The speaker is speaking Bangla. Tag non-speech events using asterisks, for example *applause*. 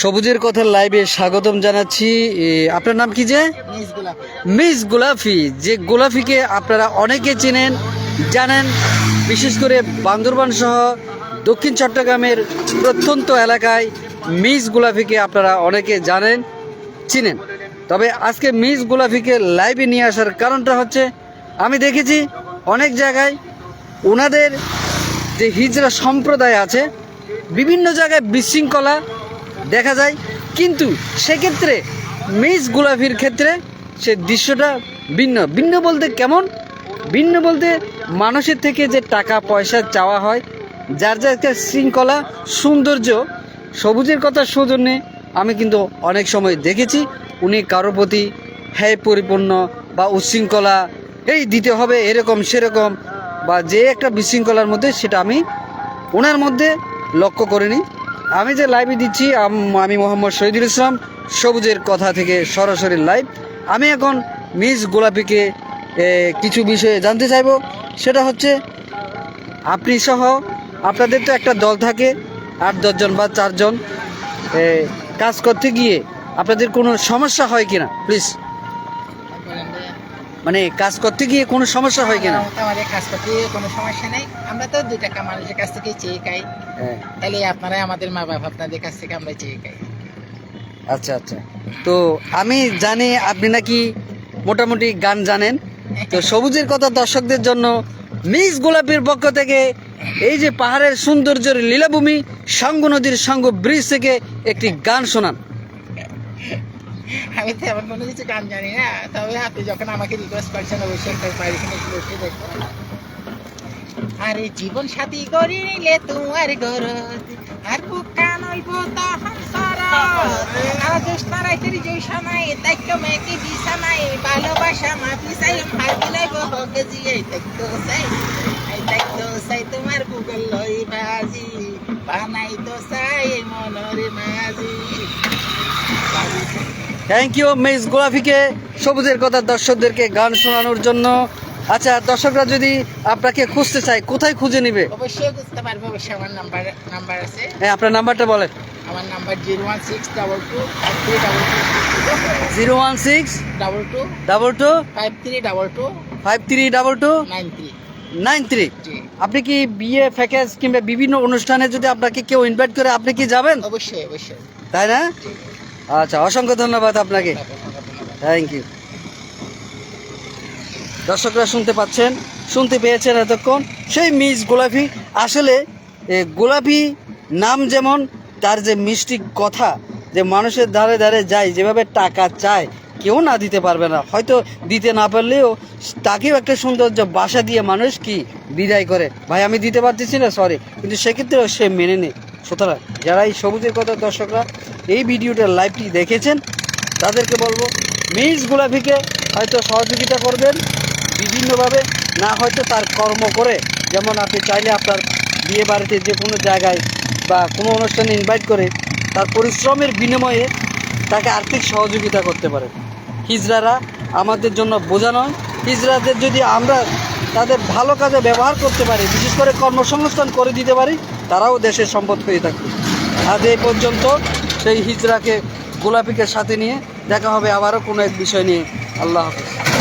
সবুজের কথা লাইভে স্বাগতম জানাচ্ছি। আপনার নাম কি যে? মিস গোলাফি যে গোলাফিকে আপনারা অনেকে চেনেন জানেন বিশেষ করে বান্দরবান সহ দক্ষিণ চট্টগ্রামের প্রত্যন্ত এলাকায় মিস গোলাফিকে আপনারা অনেকে জানেন চিনেন। তবে আজকে মিস গোলাফিকে লাইভে নিয়ে আসার কারণটা হচ্ছে আমি দেখেছি অনেক জায়গায় ওনাদের যে হিজরা সম্প্রদায় আছে বিভিন্ন জায়গায় বিশৃঙ্খলা দেখা যায়। কিন্তু সেক্ষেত্রে মিস গোলাফির ক্ষেত্রে সে দৃশ্যটা ভিন্ন। ভিন্ন বলতে কেমন? ভিন্ন বলতে মানুষের থেকে যে টাকা, পয়সা চাওয়া হয়, যার যার একটা শৃঙ্খলা, সৌন্দর্য, সবুজের কথা সৌজন্যে আমি কিন্তু অনেক সময় দেখেছি। উনি কারোর প্রতি হ্যায় পরিপূর্ণ বা উচ্ছৃঙ্খলা, এই দিতে হবে, এরকম, সেরকম, বা যে একটা বিশৃঙ্খলার মধ্যে সেটা আমি, ওনার মধ্যে লক্ষ্য করিনি। আমি যে লাইভে দিচ্ছি, আমি মোহাম্মদ শহীদুল ইসলাম, সবুজের কথা থেকে সরাসরি লাইভ আমি এখন মিস গোলাপিকে কিছু বিষয়ে জানতে চাইব। সেটা হচ্ছে, আপনি সহ আপনাদের তো একটা দল থাকে, আট দশজন বা চারজন কাজ করতে গিয়ে আপনাদের কোনো সমস্যা হয় কিনা? প্লিজ বলেন ভাইয়া। মানে কাজ করতে গিয়ে কোনো সমস্যা হয় কিনা? আমাদের কাজ করতে গিয়ে কোনো সমস্যা নেই। আমরা তো দুই টাকা মানুষের কাছ থেকে চেয়ে খাই। হ্যাঁ। তাহলে আপনারাই আমাদের মা বাবা আপনাদের কাছ থেকে আমরা চেয়ে খাই। আচ্ছা আচ্ছা। তো আমি জানি আপনি নাকি মোটামুটি গান জানেন। তো সবুজের কথা দর্শকদের জন্য মিস গোলাপের পক্ষ থেকে এই যে পাহাড়ের সৌন্দর্যের লীলাভূমি সাঙ্গু নদীর সাঙ্গু ব্রিজ থেকে একটি গান শোনান। *laughs* আমি তো এমন কোনো কিছু গান জানি না। তবে আপনি যখন আমাকে রিকোয়েস্ট করছেন, অবশ্যই একটা একটু বসে দেখব আরে জীবন সাথী করি নিলে তোমার গরজ, আর তখন চাই মাঝি। থ্যাংক ইউ মিস গোলাপিকে সবুজের কথা দর্শকদেরকে গান শোনানোর জন্য। আচ্ছা দর্শকরা যদি আপনাকে খুঁজতে চায় কোথায় খুঁজে নেবে? অবশ্যই বুঝতে পারবে অবশ্যই আমার নাম্বার নাম্বার আছে। হ্যাঁ আপনার নাম্বারটা বলেন। আমার number zero one six double two three double two zero one six double two double two five three double two five three double two nine three nine three আপনি কি বিয়ে প্যাকেজ কিংবা বিভিন্ন অনুষ্ঠানে যদি আপনাকে কেউ ইনভাইট করে আপনি কি যাবেন? অবশ্যই অবশ্যই। তাই না? আচ্ছা অসংখ্য ধন্যবাদ আপনাকে। থ্যাংক ইউ দর্শকরা শুনতে পাচ্ছেন, শুনতে পেয়েছেন এতক্ষণ সেই মিস গোলাপি। আসলে গোলাপি নাম যেমন, তার যে মিষ্টি কথা, যে মানুষের ধারে ধারে যায়, যেভাবে টাকা চায়, কেউ না দিতে পারবে না। হয়তো দিতে না পারলেও তাকেও একটা সৌন্দর্য বাসা দিয়ে মানুষ কি বিদায় করে? ভাই, আমি দিতে পারতেছি না সরি কিন্তু সেক্ষেত্রেও সে মেনে নেয়। সুতরাং যারা এই সবুজের কথা দর্শকরা এই ভিডিওটার লাইভটি দেখেছেন, তাদেরকে বলব, মিস গোলাপিকে হয়তো সহযোগিতা করবেন বিভিন্নভাবে, না হয়তো তার কর্ম করে। যেমন আপনি চাইলে আপনার বিয়ে বাড়িতে যে কোনো জায়গায় বা কোনো অনুষ্ঠানে ইনভাইট করে তার পরিশ্রমের বিনিময়ে তাকে আর্থিক সহযোগিতা করতে পারেন। হিজড়ারা আমাদের জন্য বোঝা নয়। হিজড়াদের যদি আমরা তাদের ভালো কাজে ব্যবহার করতে পারি, বিশেষ করে কর্মসংস্থান করে দিতে পারি, তারাও দেশের সম্পদ হয়ে থাকবে আজ এই পর্যন্ত সেই হিজরাকে গোলাপিকে সাথে নিয়ে দেখা হবে আবারও কোনো এক বিষয় নিয়ে। আল্লাহ হাফিজ।